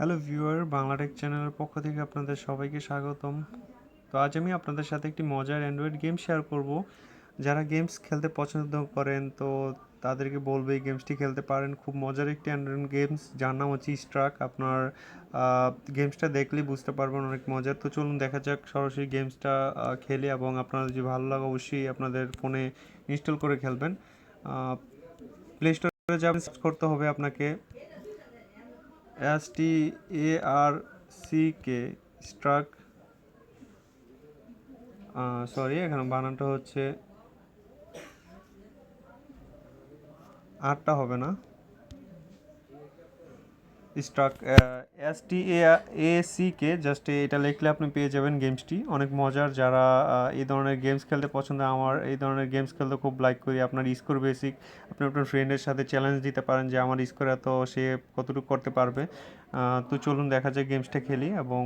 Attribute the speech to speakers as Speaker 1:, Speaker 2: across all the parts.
Speaker 1: Hello viewer Bangla Tech চ্যানেলের পক্ষ থেকে আপনাদের সবাইকে স্বাগতম। তো আজ আমি আপনাদের সাথে একটি মজার অ্যান্ড্রয়েড গেম শেয়ার করব। যারা গেমস খেলতে পছন্দ করেন, তো তাদেরকে বলবে এই গেমসটি খেলতে পারেন। খুব মজার একটি অ্যান্ড্রয়েড গেমস যার নাম হচ্ছে স্ট্রাক আপনার গেমসটা দেখলেই বুঝতে পারবেন অনেক মজার। তো চলুন দেখা যাক সরাসরি গেমসটা খেলে এবং আপনাদের যে ভালো লাগে অবশ্যই আপনাদের ফোনে ইনস্টল করে খেলবেন। প্লে স্টোরে যাবেন সার্চ করতে হবে আপনাকে। S T A R C K struck sorry এখানে বানানটা হচ্ছে আটটা হবে না। Struck S T A C K just এটা লিখলে আপনি পেয়ে যাবেন গেমসটি অনেক মজার যারা এই ধরনের গেমস খেলতে পছন্দ, আমার এই ধরনের গেমস খেলতে খুব লাইক করি। আপনার স্কোর বেসিক আপনি আপনার ফ্রেন্ডের সাথে চ্যালেঞ্জ দিতে পারেন যে আমার স্কোর এত, সে কতটুকু করতে পারবে। তো চলুন দেখা যায় গেমসটা খেলি এবং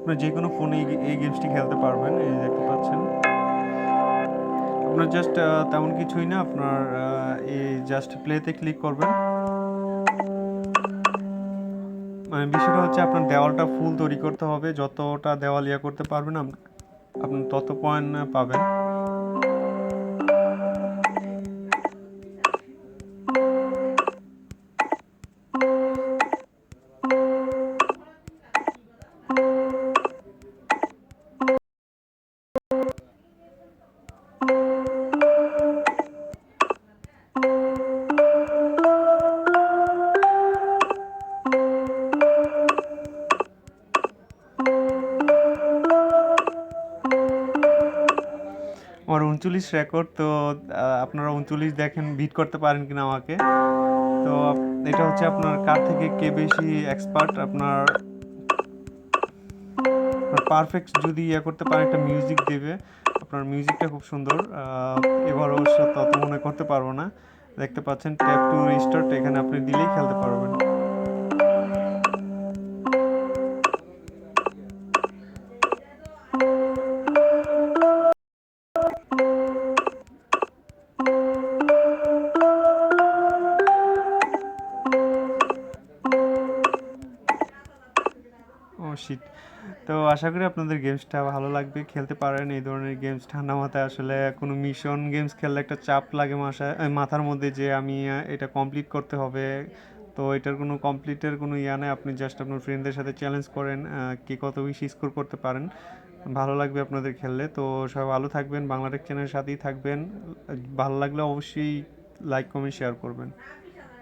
Speaker 1: আপনার যে কোনো ফোনে এই গেমসটি খেলতে পারবেন, এই দেখতে পাচ্ছেন। আপনার জাস্ট তেমন কিছুই না। আপনার এই জাস্ট প্লেতে ক্লিক করবেন। মানে বিষয়টা হচ্ছে আপনার দেওয়ালটা ফুল তৈরি করতে হবে। যতটা দেওয়াল ইয়া করতে পারবেন আপ- আপনি তত পয়েন্ট পাবেন। উনচল্লিশ রেকর্ড তো আপনারা উনচল্লিশ দেখেন বিট করতে পারেন কিনা আমাকে। তো, এটা হচ্ছে আপনার কার থেকে কে বেশি এক্সপার্ট আপনার পারফেক্ট যদি ইয়ে করতে পারেন একটা মিউজিক দেবে, আপনার মিউজিকটা খুব সুন্দর। এবার অবশ্য তত মনে করতে পারব না। দেখতে পাচ্ছেন ট্যাপ টু রিস্টার্ট এখানে আপনি দিলেই খেলতে পারবেন। শিট তো আশা করি আপনাদের গেমসটা ভালো লাগবে। খেলতে পারেন, এই ধরনের গেমস ঠান্ডা মাথায় আসলে কোনো মিশন গেমস খেললে একটা চাপ লাগে মাসায় মাথার মধ্যে যে আমি এটা কমপ্লিট করতে হবে। তো এটার কোনো কমপ্লিটের কোনো ইয়া নেই। আপনি জাস্ট আপনার ফ্রেন্ডদের সাথে চ্যালেঞ্জ করেন কে কত বেশি স্কোর করতে পারেন। ভালো লাগবে আপনাদের খেললে। তো সবাই ভালো থাকবেন। বাংলাটেক চ্যানেলের সাথেই থাকবেন। ভালো লাগলে অবশ্যই লাইক কমেন্ট শেয়ার করবেন।